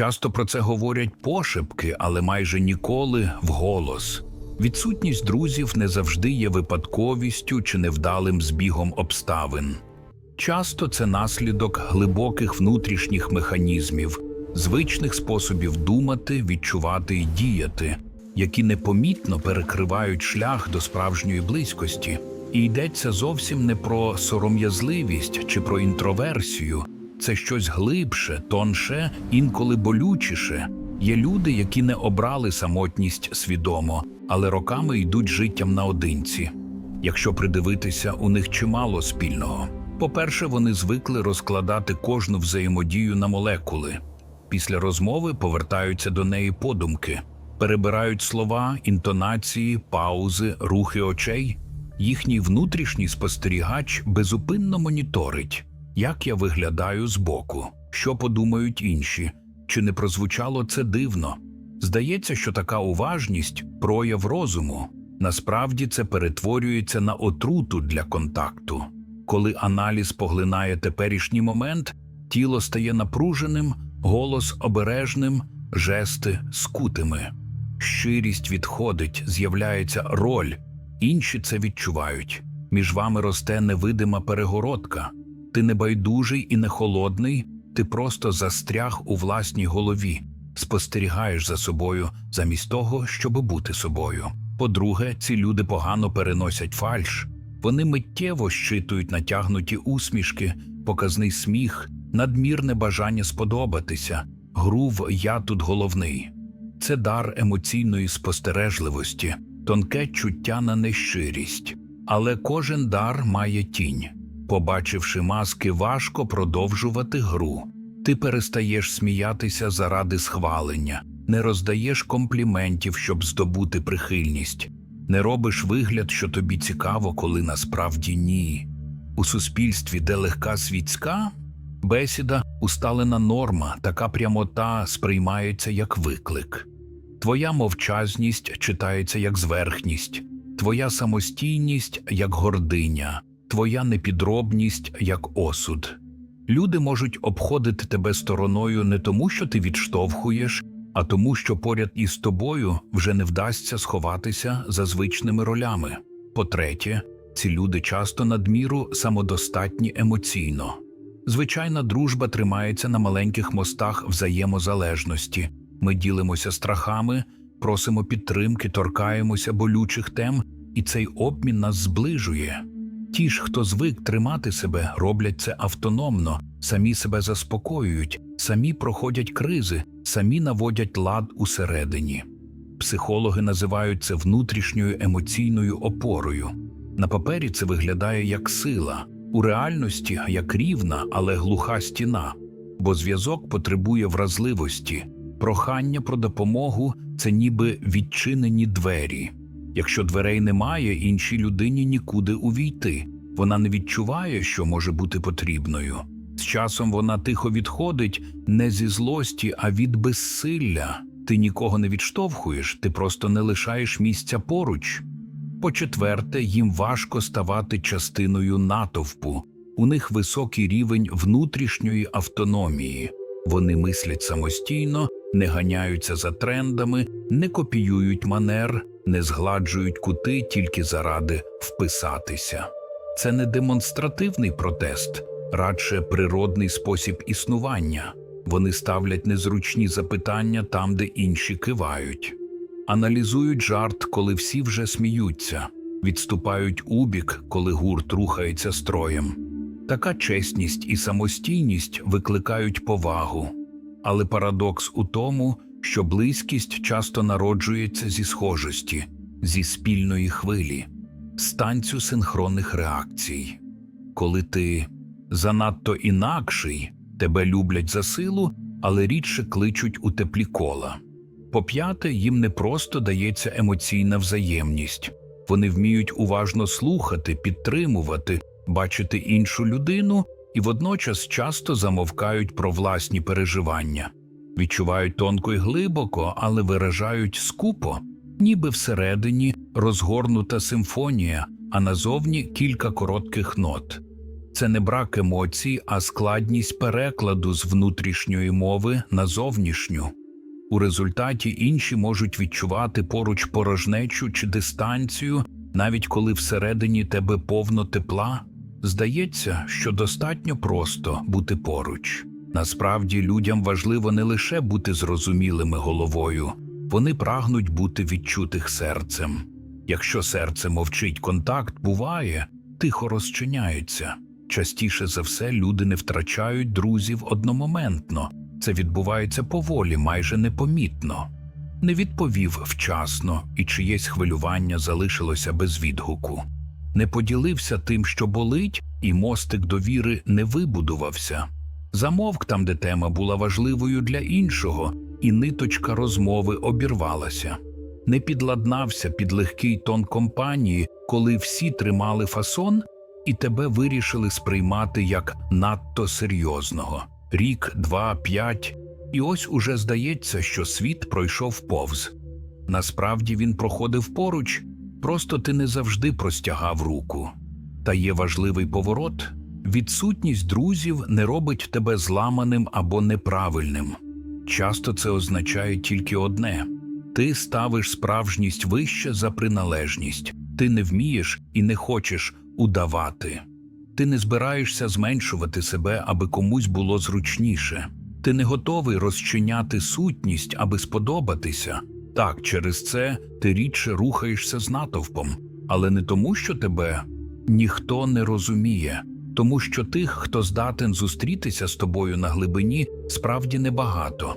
Часто про це говорять пошепки, але майже ніколи вголос. Відсутність друзів не завжди є випадковістю чи невдалим збігом обставин. Часто це наслідок глибоких внутрішніх механізмів, звичних способів думати, відчувати і діяти, які непомітно перекривають шлях до справжньої близькості. І йдеться зовсім не про сором'язливість чи про інтроверсію, це щось глибше, тонше, інколи болючіше. Є люди, які не обрали самотність свідомо, але роками йдуть життям наодинці. Якщо придивитися, у них чимало спільного. По-перше, вони звикли розкладати кожну взаємодію на молекули. Після розмови повертаються до неї подумки, перебирають слова, інтонації, паузи, рухи очей. Їхній внутрішній спостерігач безупинно моніторить, як я виглядаю збоку, що подумають інші, чи не прозвучало це дивно. Здається, що така уважність прояв розуму. Насправді це перетворюється на отруту для контакту. Коли аналіз поглинає теперішній момент, тіло стає напруженим, голос обережним, жести скутими. Щирість відходить, з'являється роль. Інші це відчувають. Між вами росте невидима перегородка. Ти не байдужий і не холодний, ти просто застряг у власній голові, спостерігаєш за собою замість того, щоб бути собою. По-друге, ці люди погано переносять фальш. Вони миттєво щитують натягнуті усмішки, показний сміх, надмірне бажання сподобатися, гру в я тут головний. Це дар емоційної спостережливості, тонке чуття на нещирість. Але кожен дар має тінь. Побачивши маски, важко продовжувати гру. Ти перестаєш сміятися заради схвалення, не роздаєш компліментів, щоб здобути прихильність, не робиш вигляд, що тобі цікаво, коли насправді ні. У суспільстві, де легка світська, бесіда усталена норма, така прямота сприймається як виклик. Твоя мовчазність читається як зверхність, твоя самостійність як гординя, твоя непідробність як осуд. Люди можуть обходити тебе стороною не тому, що ти відштовхуєш, а тому, що поряд із тобою вже не вдасться сховатися за звичними ролями. По-третє, ці люди часто надміру самодостатні емоційно. Звичайна дружба тримається на маленьких мостах взаємозалежності. Ми ділимося страхами, просимо підтримки, торкаємося болючих тем, і цей обмін нас зближує. Ті ж, хто звик тримати себе, роблять це автономно, самі себе заспокоюють, самі проходять кризи, самі наводять лад усередині. Психологи називають це внутрішньою емоційною опорою. На папері це виглядає як сила, у реальності як рівна, але глуха стіна, бо зв'язок потребує вразливості, прохання про допомогу це ніби відчинені двері. Якщо дверей немає, іншій людині нікуди увійти. Вона не відчуває, що може бути потрібною. З часом вона тихо відходить не зі злості, а від безсилля. Ти нікого не відштовхуєш, ти просто не лишаєш місця поруч. По-четверте, їм важко ставати частиною натовпу. У них високий рівень внутрішньої автономії. Вони мислять самостійно, не ганяються за трендами, не копіюють манер, не згладжують кути тільки заради вписатися. Це не демонстративний протест, радше природний спосіб існування. Вони ставлять незручні запитання там, де інші кивають, аналізують жарт, коли всі вже сміються, відступають убік, коли гурт рухається строєм. Така чесність і самостійність викликають повагу. Але парадокс у тому, що близькість часто народжується зі схожості, зі спільної хвилі, з танцю синхронних реакцій. Коли ти занадто інакший, тебе люблять за силу, але рідше кличуть у теплі кола. По-п'яте, їм не просто дається емоційна взаємність, вони вміють уважно слухати, підтримувати, бачити іншу людину і водночас часто замовкають про власні переживання, відчувають тонко й глибоко, але виражають скупо, ніби всередині розгорнута симфонія, а назовні кілька коротких нот. Це не брак емоцій, а складність перекладу з внутрішньої мови на зовнішню. У результаті інші можуть відчувати поруч порожнечу чи дистанцію, навіть коли всередині тебе повно тепла. Здається, що достатньо просто бути поруч. Насправді людям важливо не лише бути зрозумілими головою, вони прагнуть бути відчутих серцем. Якщо серце мовчить, контакт буває, тихо розчиняється. Частіше за все люди не втрачають друзів одномоментно. Це відбувається поволі, майже непомітно. Не відповів вчасно, і чиєсь хвилювання залишилося без відгуку. Не поділився тим, що болить, і мостик довіри не вибудувався. Замовк там, де тема була важливою для іншого, і ниточка розмови обірвалася. Не підладнався під легкий тон компанії, коли всі тримали фасон, і тебе вирішили сприймати як надто серйозного. Рік, два, п'ять, і ось уже здається, що світ пройшов повз. Насправді він проходив поруч, просто ти не завжди простягав руку. Та є важливий поворот відсутність друзів не робить тебе зламаним або неправильним. Часто це означає тільки одне ти ставиш справжність вище за приналежність, ти не вмієш і не хочеш удавати. Ти не збираєшся зменшувати себе, аби комусь було зручніше. Ти не готовий розчиняти сутність, аби сподобатися. Так, через це ти рідше рухаєшся з натовпом, але не тому, що тебе ніхто не розуміє, тому що тих, хто здатен зустрітися з тобою на глибині, справді небагато.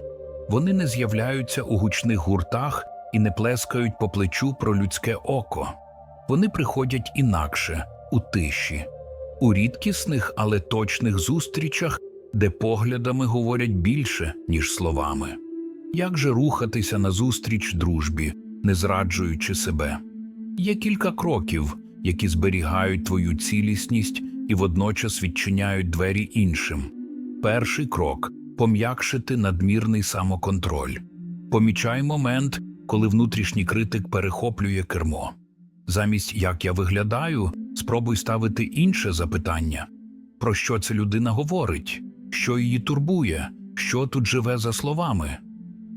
Вони не з'являються у гучних гуртах і не плескають по плечу про людське око. Вони приходять інакше, у тиші, у рідкісних, але точних зустрічах, де поглядами говорять більше, ніж словами. Як же рухатися назустріч дружбі, не зраджуючи себе? Є кілька кроків, які зберігають твою цілісність і водночас відчиняють двері іншим. Перший крок пом'якшити надмірний самоконтроль. Помічай момент, коли внутрішній критик перехоплює кермо. Замість як я виглядаю, спробуй ставити інше запитання: про що ця людина говорить, що її турбує, що тут живе за словами.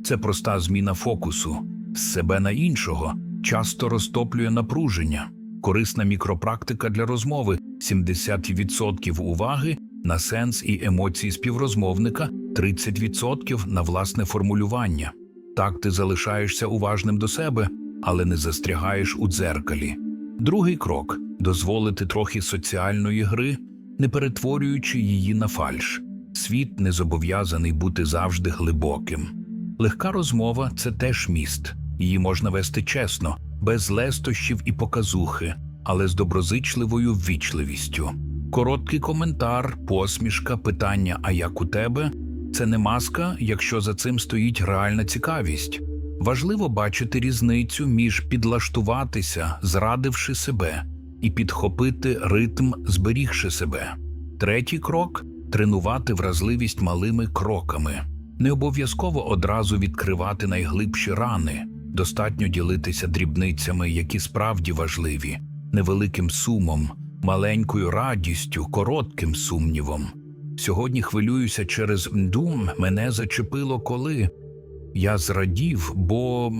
Це проста зміна фокусу з себе на іншого, часто розтоплює напруження, корисна мікропрактика для розмови 70% уваги на сенс і емоції співрозмовника, 30% на власне формулювання. Так ти залишаєшся уважним до себе, але не застрягаєш у дзеркалі. Другий крок дозволити трохи соціальної гри, не перетворюючи її на фальш. Світ не зобов'язаний бути завжди глибоким. Легка розмова це теж міст. Її можна вести чесно, без лестощів і показухи, але з доброзичливою ввічливістю. Короткий коментар, посмішка, питання А як у тебе це не маска, якщо за цим стоїть реальна цікавість. Важливо бачити різницю між підлаштуватися, зрадивши себе, і підхопити ритм, зберігши себе. Третій крок тренувати вразливість малими кроками. Не обов'язково одразу відкривати найглибші рани, достатньо ділитися дрібницями, які справді важливі, невеликим сумом, маленькою радістю, коротким сумнівом. Сьогодні хвилююся через дум, мене зачепило коли. Я зрадів, бо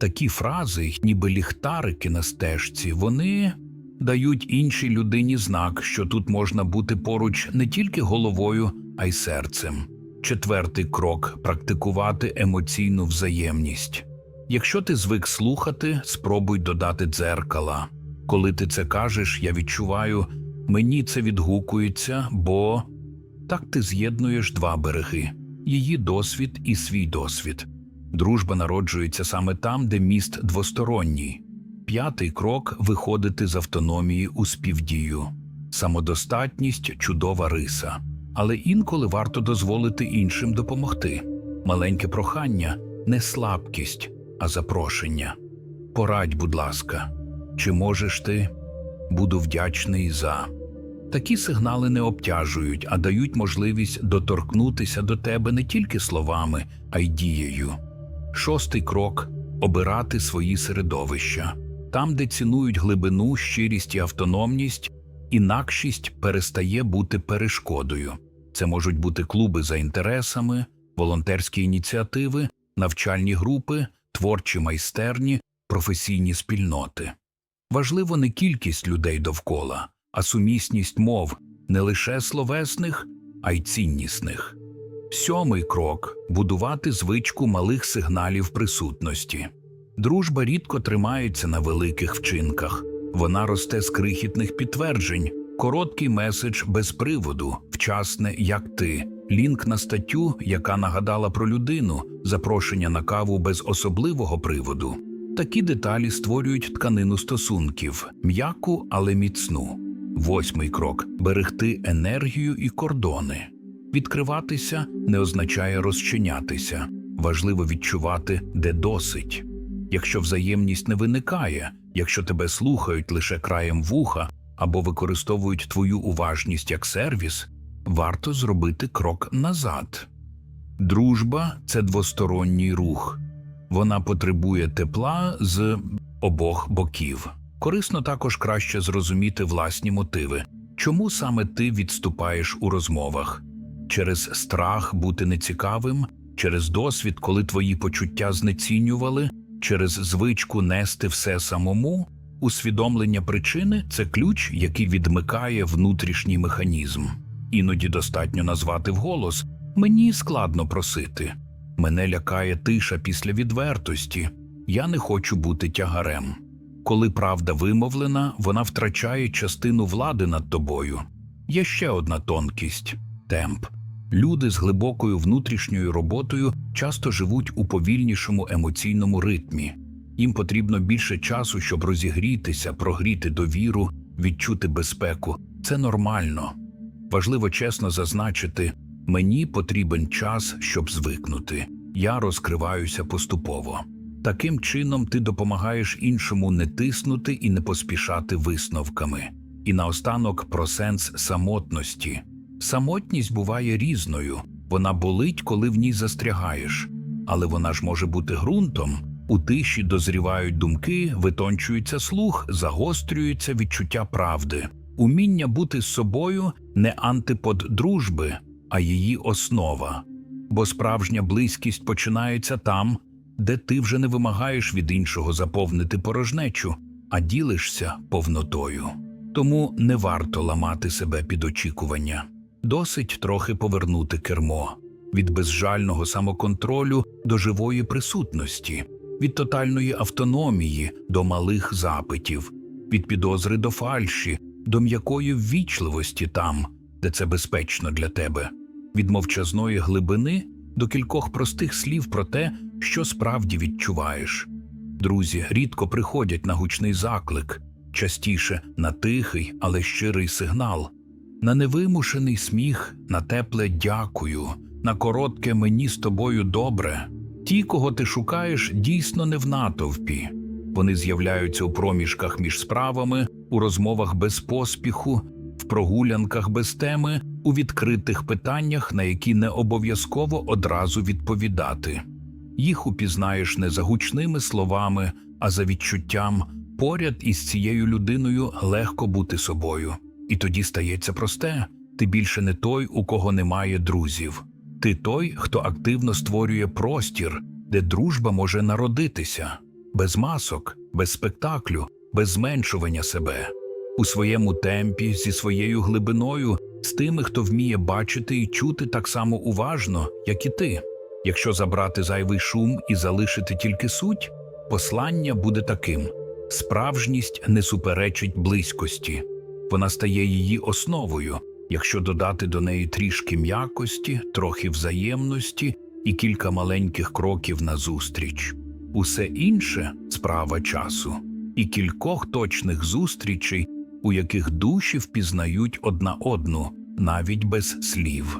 такі фрази, ніби ліхтарики на стежці, вони дають іншій людині знак, що тут можна бути поруч не тільки головою, а й серцем. Четвертий крок практикувати емоційну взаємність. Якщо ти звик слухати, спробуй додати дзеркала. Коли ти це кажеш, я відчуваю, мені це відгукується, бо так ти з'єднуєш два береги її досвід і свій досвід. Дружба народжується саме там, де міст двосторонній. П'ятий крок виходити з автономії у співдію. Самодостатність чудова риса. Але інколи варто дозволити іншим допомогти. Маленьке прохання не слабкість, а запрошення. Порадь, будь ласка, чи можеш ти? Буду вдячний за. Такі сигнали не обтяжують, а дають можливість доторкнутися до тебе не тільки словами, а й дією. Шостий крок обирати свої середовища. Там, де цінують глибину, щирість і автономність, інакшість перестає бути перешкодою. Це можуть бути клуби за інтересами, волонтерські ініціативи, навчальні групи, творчі майстерні, професійні спільноти. Важливо не кількість людей довкола, а сумісність мов не лише словесних, а й ціннісних. Сьомий крок будувати звичку малих сигналів присутності. Дружба рідко тримається на великих вчинках, вона росте з крихітних підтверджень, короткий меседж без приводу, вчасне, як ти, лінк на статтю, яка нагадала про людину, запрошення на каву без особливого приводу. Такі деталі створюють тканину стосунків, м'яку, але міцну. Восьмий крок берегти енергію і кордони. Відкриватися не означає розчинятися. Важливо відчувати, де досить. Якщо взаємність не виникає, якщо тебе слухають лише краєм вуха або використовують твою уважність як сервіс, варто зробити крок назад. Дружба це двосторонній рух. Вона потребує тепла з обох боків. Корисно також краще зрозуміти власні мотиви, чому саме ти відступаєш у розмовах через страх бути нецікавим, через досвід, коли твої почуття знецінювали, через звичку нести все самому. Усвідомлення причини це ключ, який відмикає внутрішній механізм. Іноді достатньо назвати вголос мені складно просити. Мене лякає тиша після відвертості. Я не хочу бути тягарем. Коли правда вимовлена, вона втрачає частину влади над тобою. Є ще одна тонкість темп. Люди з глибокою внутрішньою роботою часто живуть у повільнішому емоційному ритмі. Їм потрібно більше часу, щоб розігрітися, прогріти довіру, відчути безпеку. Це нормально. Важливо чесно зазначити, мені потрібен час, щоб звикнути. Я розкриваюся поступово. Таким чином ти допомагаєш іншому не тиснути і не поспішати висновками. І наостанок про сенс самотності. Самотність буває різною, вона болить, коли в ній застрягаєш, але вона ж може бути ґрунтом. У тиші дозрівають думки, витончується слух, загострюється відчуття правди. Уміння бути з собою не антипод дружби, а її основа. Бо справжня близькість починається там, де ти вже не вимагаєш від іншого заповнити порожнечу, а ділишся повнотою. Тому не варто ламати себе під очікування. Досить трохи повернути кермо від безжального самоконтролю до живої присутності, від тотальної автономії до малих запитів, від підозри до фальші, до м'якої ввічливості там, де це безпечно для тебе, від мовчазної глибини до кількох простих слів про те, що справді відчуваєш. Друзі рідко приходять на гучний заклик, частіше на тихий, але щирий сигнал, на невимушений сміх, на тепле дякую, на коротке мені з тобою добре. Ті, кого ти шукаєш, дійсно не в натовпі. Вони з'являються у проміжках між справами, у розмовах без поспіху, в прогулянках без теми, у відкритих питаннях, на які не обов'язково одразу відповідати. Їх упізнаєш не за гучними словами, а за відчуттям поряд із цією людиною легко бути собою. І тоді стається просте. Ти більше не той, у кого немає друзів. Ти той, хто активно створює простір, де дружба може народитися, без масок, без спектаклю, без зменшування себе, у своєму темпі, зі своєю глибиною, з тими, хто вміє бачити і чути так само уважно, як і ти. Якщо забрати зайвий шум і залишити тільки суть, послання буде таким: справжність не суперечить близькості, вона стає її основою, якщо додати до неї трішки м'якості, трохи взаємності і кілька маленьких кроків назустріч. Усе інше справа часу і кількох точних зустрічей, у яких душі впізнають одна одну навіть без слів.